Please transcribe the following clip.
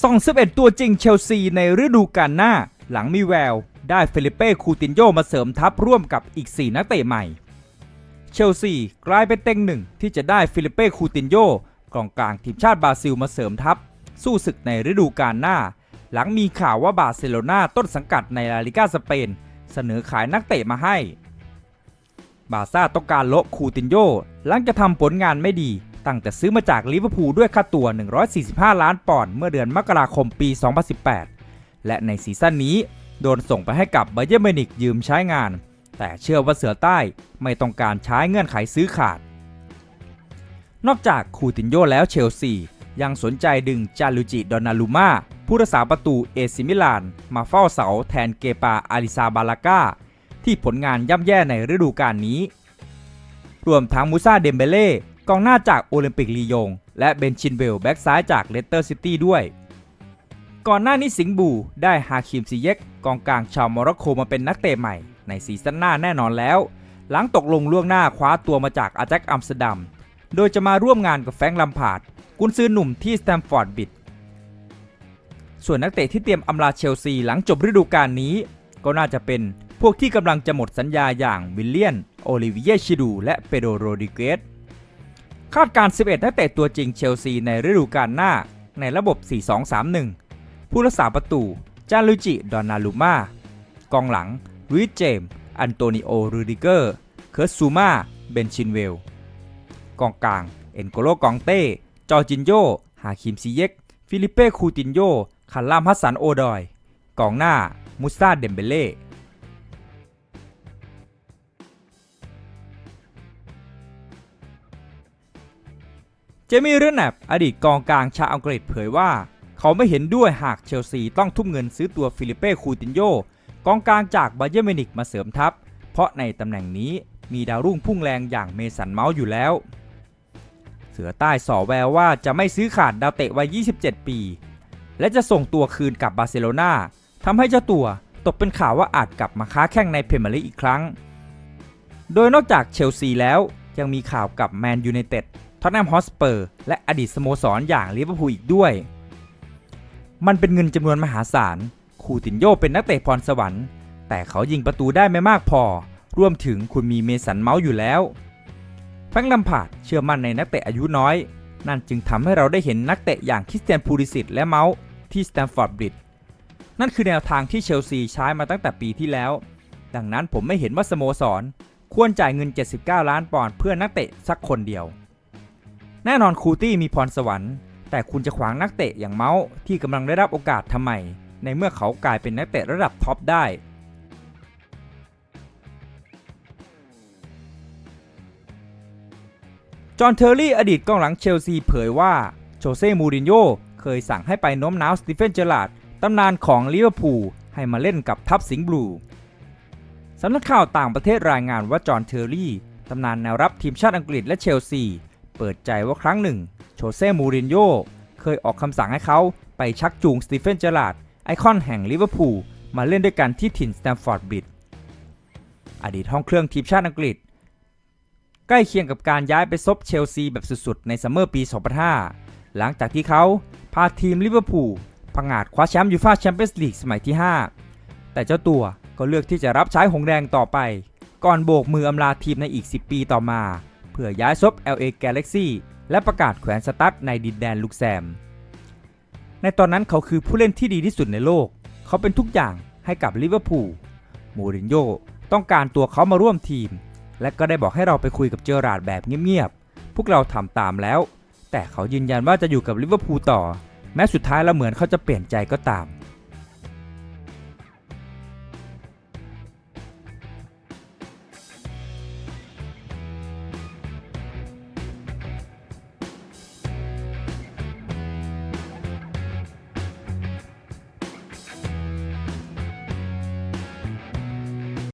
ส่อง11 ตัวจริงเชลซีในฤดูกาลหน้า หลังมีแวว ได้เฟลิเป้คูตินโยมาเสริมทัพร่วมกับอีก 4 นักเตะใหม่ เชลซีกลายเป็นเต็งหนึ่งที่จะได้ฟิลิเป้คูตินโยกองกลางทีมชาติบราซิลมาเสริมทัพ สู้ศึกในฤดูกาลหน้า หลังมีข่าวว่าบาร์เซโลนาต้นสังกัดในลาลิกาสเปน เสนอขายนักเตะมาให้ บาซ่าต้องการโละคูตินโยหลังจะทำผลงานไม่ดี ตั้งแต่ซื้อมาจากลิเวอร์พูลด้วยค่าตัว 145 ล้านปอนด์เมื่อเดือนมกราคมปี 2018 และในซีซั่นนี้โดนส่งไปให้กับไบเยร์นมิวนิกยืมใช้งาน แต่เชื่อว่าเสือใต้ไม่ต้องการใช้เงื่อนไขซื้อขาด นอกจากคูตินโยแล้วเชลซียังสนใจดึงจาลุจิดอนนาลูมาผู้รักษาประตูเอซิมิลาน มาเฝ้าเสาแทนเกปาอาริซาบาลาก้า ที่ผลงานย่ำแย่ในฤดูกาลนี้ รวมทั้งมูซาเดมเบเล่ กองหน้าจากโอลิมปิกลียง และเบนชินเวลแบ็กซ้ายจากเลสเตอร์ซิตี้ด้วย ก่อนหน้านี้สิงห์บูได้ฮาคิมซิเยกกองกลางชาวโมร็อกโกมาเป็นนักเตะใหม่ในซีซั่นหน้าแน่นอนแล้ว หลังตกลงล่วงหน้าคว้าตัวมาจากอาแจ็คอัมสเตอร์ดัม โดยจะมาร่วมงานกับแฟงลัมพาร์ดกุนซือหนุ่มที่สแตมฟอร์ดบิดส่วนนักเตะที่เตรียมอำลาเชลซีหลังจบฤดูกาลนี้ ก็น่าจะเป็นพวกที่กำลังจะหมดสัญญาอย่างวิลเลียน โอลิเวียชิดู และเปโดโรดิเกส คาดการ 11 นักเตะตัวจริงเชลซีในฤดูกาลหน้า ในระบบ 4-2-3-1 ผู้รักษาประตู จาลุจิ ดอนนาลูมากองหลังลุยเจมส์อันโตนิโอ รูดิเกอร์ เคิร์ตซูมา เบนชินเวล กองกลาง เอ็นโกโลกองเต้ จอจินโย ฮาคิมซิเยก ฟิลิเป้ คูตินโยคันลามฮัสสัน โอดอย กองหน้า มุสซาเดมเบเล่ จมี่เรนแนบอดีตกองกลางชาวอังกฤษเผยว่า เขาไม่เห็นด้วยหากเชลซีต้องทุ่มเงินซื้อตัวฟิลิเป้คูตินโยกองกลางจากบาเยอร์มินิกมาเสริมทัพ เพราะในตำแหน่งนี้มีดาวรุ่งพุ่งแรงอย่างเมสันเมาส์อยู่แล้ว เสือใต้ส่อแววว่าจะไม่ซื้อขาดดาวเตะวัย 27 ปี และจะส่งตัวคืนกับบาร์เซโลนาทำให้เจ้าตัวตกเป็นข่าวว่าอาจกลับมาค้าแข่งในเพรเมียร์ลีกอีกครั้ง โดยนอกจากเชลซีแล้วยังมีข่าวกับแมนยูไนเต็ด ท็อตแนมฮอสเปอร์และอดีตสโมสรอย่างลิเวอร์พูลอีกด้วย มันเป็นเงินจำนวนมหาศาล คูตินโยเป็นนักเตะพรสวรรค์ แต่เขายิงประตูได้ไม่มากพอ รวมถึงคุณมีเมสันเมาส์อยู่แล้ว แฟรงค์ลัมพาร์ดเชื่อมั่นในนักเตะอายุน้อย นั่นจึงทำให้เราได้เห็นนักเตะอย่างคริสเตียนพูริสิตและเมาส์ที่สแตมฟอร์ดบริดจ์นั่นคือแนวทางที่เชลซีใช้มาตั้งแต่ปีที่แล้ว ดังนั้นผมไม่เห็นว่าสโมสร ควรจ่ายเงิน 79 ล้านปอนด์เพื่อนักเตะสักคนเดียว แน่นอนคูตี้มีพรสวรรค์ แต่คุณจะขวางนักเตะอย่างเมาส์ที่กำลังได้รับโอกาสทำไม ในเมื่อเขากลายเป็นนักเตะระดับท็อปได้จอห์นเทอร์รี่อดีตกองหลังเชลซีเผยว่าโจเซ่มูรินโญ่เคยสั่งให้ไปโน้มน้าวสตีเฟนเจอราร์ดตำนานของลิเวอร์พูลให้มาเล่นกับทัพสิงห์บลูสำนักข่าวต่างประเทศรายงานว่าจอห์นเทอร์รี่ตำนานแนวรับทีมชาติอังกฤษและเชลซี เปิดใจว่าครั้งหนึ่ง โชเซ่มูรินโญ่เคยออกคำสั่งให้เขาไปชักจูงสตีเฟนเจอราร์ดไอคอนแห่งลิเวอร์พูลมาเล่นด้วยกันที่ถิ่นสแตมฟอร์ดบริดจ์อดีตห้องเครื่องทีมชาติอังกฤษ ใกล้เคียงกับการย้ายไปซบเชลซีแบบสุดๆ ในซัมเมอร์ปี 2005 หลังจากที่เขาพาทีมลิเวอร์พูลพังอาจคว้าแชมป์ยูฟ่าแชมเปี้ยนส์ลีกสมัยที่ 5 แต่เจ้าตัวก็เลือกที่จะรับใช้หงแดงต่อไป ก่อนโบกมืออำลาทีมในอีก 10 ปีต่อมา เพื่อย้ายซบ LA Galaxy และประกาศแขวนสตั๊ดในดินแดนลุกแซม ในตอนนั้นเขาคือผู้เล่นที่ดีที่สุดในโลก เขาเป็นทุกอย่างให้กับลิเวอร์พูล มูรินโญ่ต้องการตัวเขามาร่วมทีม และก็ได้บอกให้เราไปคุยกับเจอราร์ดแบบเงียบๆ พวกเราทำตามแล้ว แต่เขายืนยันว่าจะอยู่กับลิเวอร์พูลต่อ แม้สุดท้ายแล้วเหมือนเขาจะเปลี่ยนใจก็ตาม